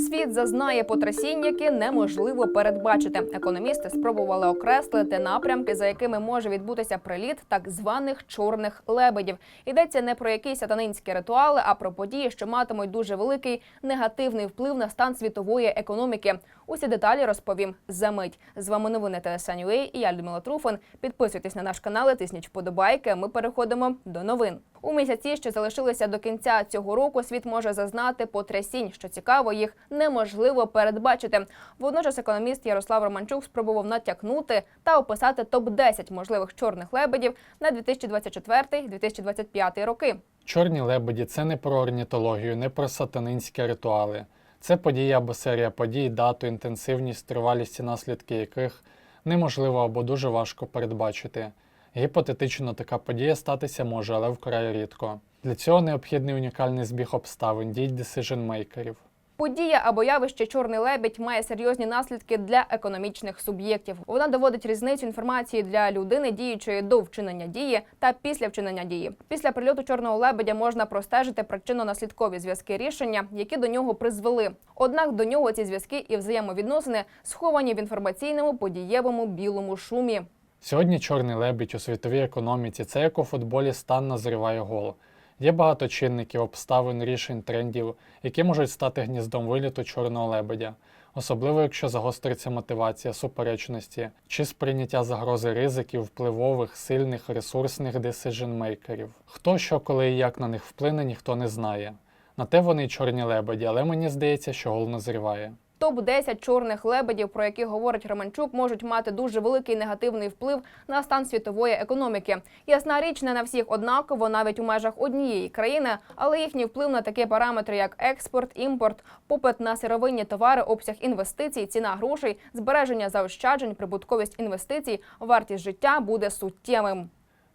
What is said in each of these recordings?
Світ зазнає потрясінь, які неможливо передбачити. Економісти спробували окреслити напрямки, за якими може відбутися приліт так званих чорних лебедів. Йдеться не про якісь сатанинські ритуали, а про події, що матимуть дуже великий негативний вплив на стан світової економіки. Усі деталі розповім за мить. З вами новини ТСН.UA і я Людмила Труфан. Підписуйтесь на наш канал, і тисніть вподобайки. Ми переходимо до новин. У місяці, що залишилися до кінця цього року, світ може зазнати потрясінь. Що цікаво, їх неможливо передбачити. Водночас економіст Ярослав Романчук спробував натякнути та описати топ 10 можливих чорних лебедів на 2024-2025 роки. Чорні лебеді це не про орнітологію, не про сатанинські ритуали. Це події або серія подій, дату, інтенсивність, тривалість і наслідки яких неможливо або дуже важко передбачити. Гіпотетично така подія статися може, але вкрай рідко. Для цього необхідний унікальний збіг обставин, дій decision-мейкерів. Подія або явище чорний лебідь має серйозні наслідки для економічних суб'єктів. Вона доводить різницю інформації для людини, діючої до вчинення дії та після вчинення дії. Після прильоту чорного лебедя можна простежити причинно-наслідкові зв'язки рішення, які до нього призвели. Однак до нього ці зв'язки і взаємовідносини сховані в інформаційному подієвому білому шумі. Сьогодні чорний лебідь у світовій економіці це як у футболі стан назріває гол. Є багато чинників, обставин, рішень, трендів, які можуть стати гніздом виліту чорного лебедя, особливо якщо загостриться мотивація, суперечності чи сприйняття загрози ризиків, впливових, сильних, ресурсних decision-мейкерів. Хто що, коли і як на них вплине, ніхто не знає. На те вони й чорні лебеді, але мені здається, що гол назріває. Топ 10 чорних лебедів, про які говорить Романчук, можуть мати дуже великий негативний вплив на стан світової економіки. Ясна річ, не на всіх однаково, навіть у межах однієї країни, але їхній вплив на такі параметри, як експорт, імпорт, попит на сировинні товари, обсяг інвестицій, ціна грошей, збереження заощаджень, прибутковість інвестицій, вартість життя буде суттєвим.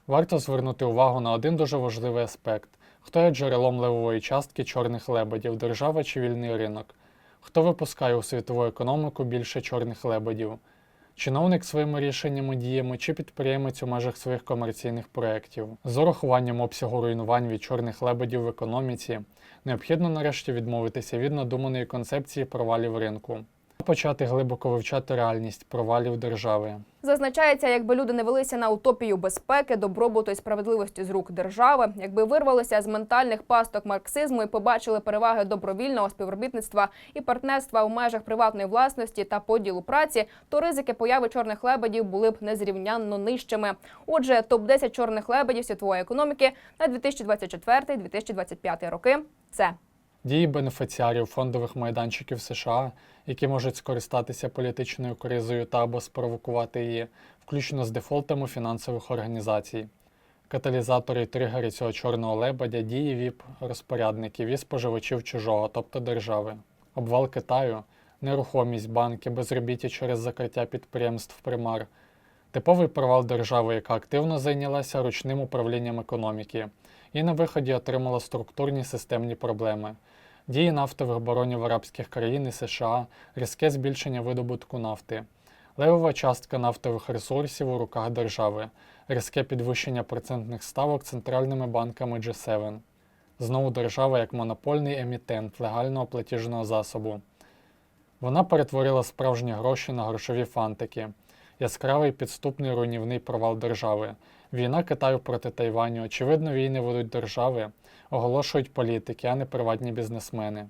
Варто звернути увагу на один дуже важливий аспект: хто є джерелом левової частки чорних лебедів, держава чи вільний ринок. Хто випускає у світову економіку більше чорних лебедів? Чиновник своїми рішеннями, діями чи підприємець у межах своїх комерційних проєктів. З урахуванням обсягу руйнувань від чорних лебедів в економіці необхідно нарешті відмовитися від надуманої концепції провалів ринку, почати глибоко вивчати реальність провалів держави. Зазначається, якби люди не велися на утопію безпеки, добробуту і справедливості з рук держави, якби вирвалися з ментальних пасток марксизму і побачили переваги добровільного співробітництва і партнерства у межах приватної власності та поділу праці, то ризики появи чорних лебедів були б незрівнянно нижчими. Отже, топ 10 чорних лебедів світової економіки на 2024-2025 роки це Дії бенефіціарів фондових майданчиків США, які можуть скористатися політичною кризою та або спровокувати її, включно з дефолтами фінансових організацій. Каталізатори і тригери цього чорного лебедя дії ВІП розпорядників і споживачів чужого, тобто держави, обвал Китаю, нерухомість, банки, безробіття через закриття підприємств примар, типовий провал держави, яка активно зайнялася ручним управлінням економіки і на виході отримала структурні системні проблеми. Дії нафтових баронів арабських країн і США, різке збільшення видобутку нафти, левова частка нафтових ресурсів у руках держави, різке підвищення процентних ставок центральними банками G7. Знову держава як монопольний емітент легального платіжного засобу. Вона перетворила справжні гроші на грошові фантики, яскравий підступний руйнівний провал держави. Війна Китаю проти Тайваню. Очевидно, війни ведуть держави, оголошують політики, а не приватні бізнесмени.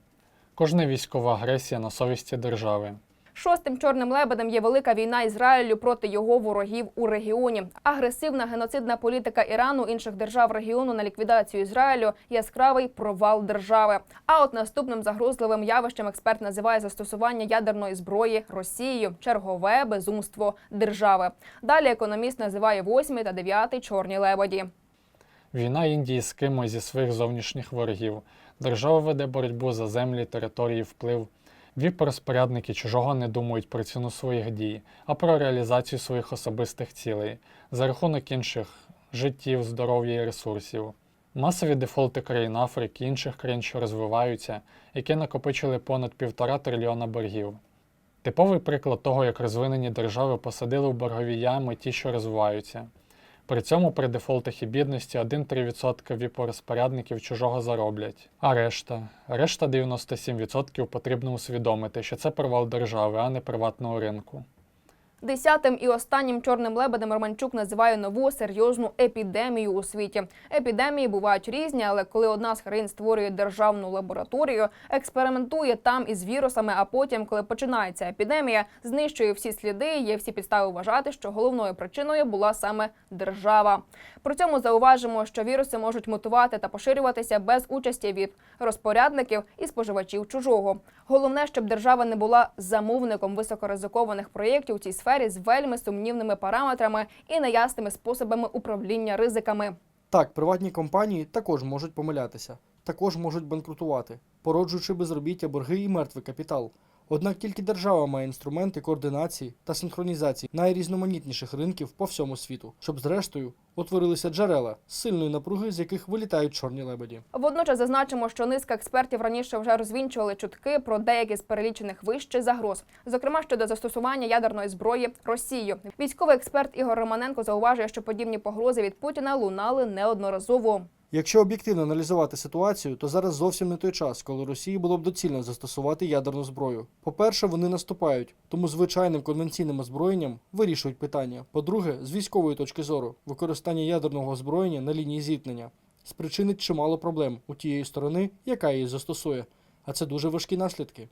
Кожна військова агресія на совісті держави. Шостим чорним лебедем є велика війна Ізраїлю проти його ворогів у регіоні. Агресивна геноцидна політика Ірану інших держав регіону на ліквідацію Ізраїлю яскравий провал держави. А от наступним загрозливим явищем експерт називає застосування ядерної зброї Росією чергове безумство держави. Далі економіст називає восьмий та дев'ятий чорні лебеді. Війна Індії з кимось зі своїх зовнішніх ворогів. Держава веде боротьбу за землі, території, вплив. ВІП-розпорядники чужого не думають про ціну своїх дій, а про реалізацію своїх особистих цілей за рахунок інших життів, здоров'я і ресурсів. Масові дефолти країн Африки, інших країн, що розвиваються, які накопичили понад півтора трильйона боргів. Типовий приклад того, як розвинені держави посадили в боргові ями ті, що розвиваються. При цьому при дефолтах і бідності 1-3% віпорозпорядників чужого зароблять. А решта, решта 97% потрібно усвідомити, що це провал держави, а не приватного ринку. Десятим і останнім чорним лебедем Романчук називає нову серйозну епідемію у світі. Епідемії бувають різні, але коли одна з країн створює державну лабораторію, експериментує там із вірусами, а потім, коли починається епідемія, знищує всі сліди. Є всі підстави вважати, що головною причиною була саме держава. При цьому зауважимо, що віруси можуть мутувати та поширюватися без участі від розпорядників і споживачів чужого. Головне, щоб держава не була замовником високоризикованих проєктів у цій сфері з вельми сумнівними параметрами і неясними способами управління ризиками. Так, приватні компанії також можуть помилятися, також можуть банкрутувати, породжуючи безробіття, борги і мертвий капітал. Однак тільки держава має інструменти координації та синхронізації найрізноманітніших ринків по всьому світу, щоб зрештою утворилися джерела сильної напруги, з яких вилітають чорні лебеді. Водночас зазначимо, що низка експертів раніше вже розвінчували чутки про деякі з перелічених вище загроз, зокрема щодо застосування ядерної зброї Росією. Військовий експерт Ігор Романенко зауважує, що подібні погрози від Путіна лунали неодноразово. Якщо об'єктивно аналізувати ситуацію, то зараз зовсім не той час, коли Росії було б доцільно застосувати ядерну зброю. По-перше, вони наступають, тому звичайним конвенційним озброєнням вирішують питання. По-друге, з військової точки зору, використання ядерного озброєння на лінії зіткнення спричинить чимало проблем у тієї сторони, яка її застосує. А це дуже важкі наслідки.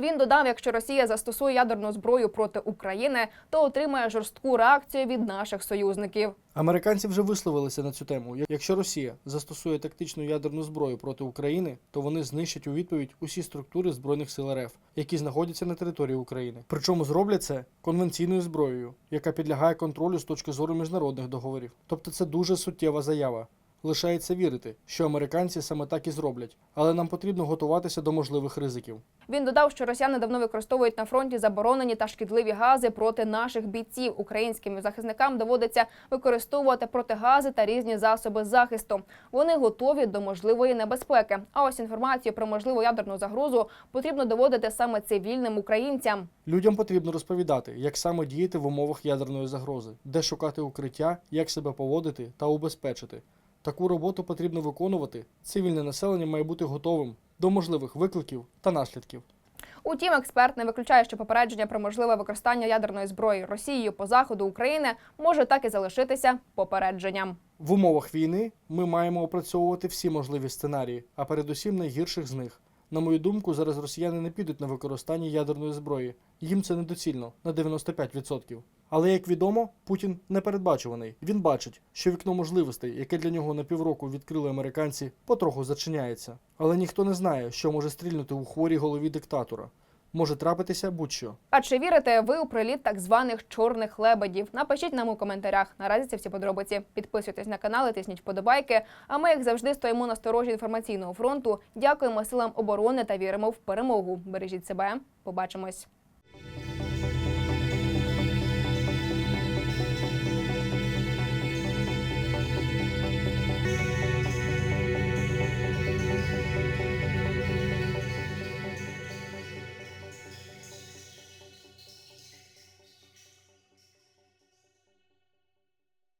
Він додав, якщо Росія застосує ядерну зброю проти України, то отримає жорстку реакцію від наших союзників. Американці вже висловилися на цю тему. Якщо Росія застосує тактичну ядерну зброю проти України, то вони знищать у відповідь усі структури збройних сил РФ, які знаходяться на території України. Причому зроблять це конвенційною зброєю, яка підлягає контролю з точки зору міжнародних договорів. Тобто це дуже суттєва заява. Лишається вірити, що американці саме так і зроблять, але нам потрібно готуватися до можливих ризиків. Він додав, що росіяни давно використовують на фронті заборонені та шкідливі гази проти наших бійців. Українським захисникам доводиться використовувати протигази та різні засоби захисту. Вони готові до можливої небезпеки. А ось інформацію про можливу ядерну загрозу потрібно доводити саме цивільним українцям. Людям потрібно розповідати, як саме діяти в умовах ядерної загрози, де шукати укриття, як себе поводити та убезпечити. Таку роботу потрібно виконувати. Цивільне населення має бути готовим до можливих викликів та наслідків. Утім, експерт не виключає, що попередження про можливе використання ядерної зброї Росією по заходу України може так і залишитися попередженням. В умовах війни ми маємо опрацьовувати всі можливі сценарії, а передусім найгірших з них. На мою думку, зараз росіяни не підуть на використання ядерної зброї. Їм це недоцільно на 95%. Але як відомо, Путін непередбачуваний. Він бачить, що вікно можливостей, яке для нього на півроку відкрили американці, потроху зачиняється. Але ніхто не знає, що може стрільнути у хворій голові диктатора. Може трапитися будь-що. А чи вірите ви у приліт так званих чорних лебедів? Напишіть нам у коментарях. Наразі це всі подробиці. Підписуйтесь на канал, і тисніть вподобайки. А ми, як завжди, стоїмо на сторожі інформаційного фронту. Дякуємо силам оборони та віримо в перемогу. Бережіть себе. Побачимось.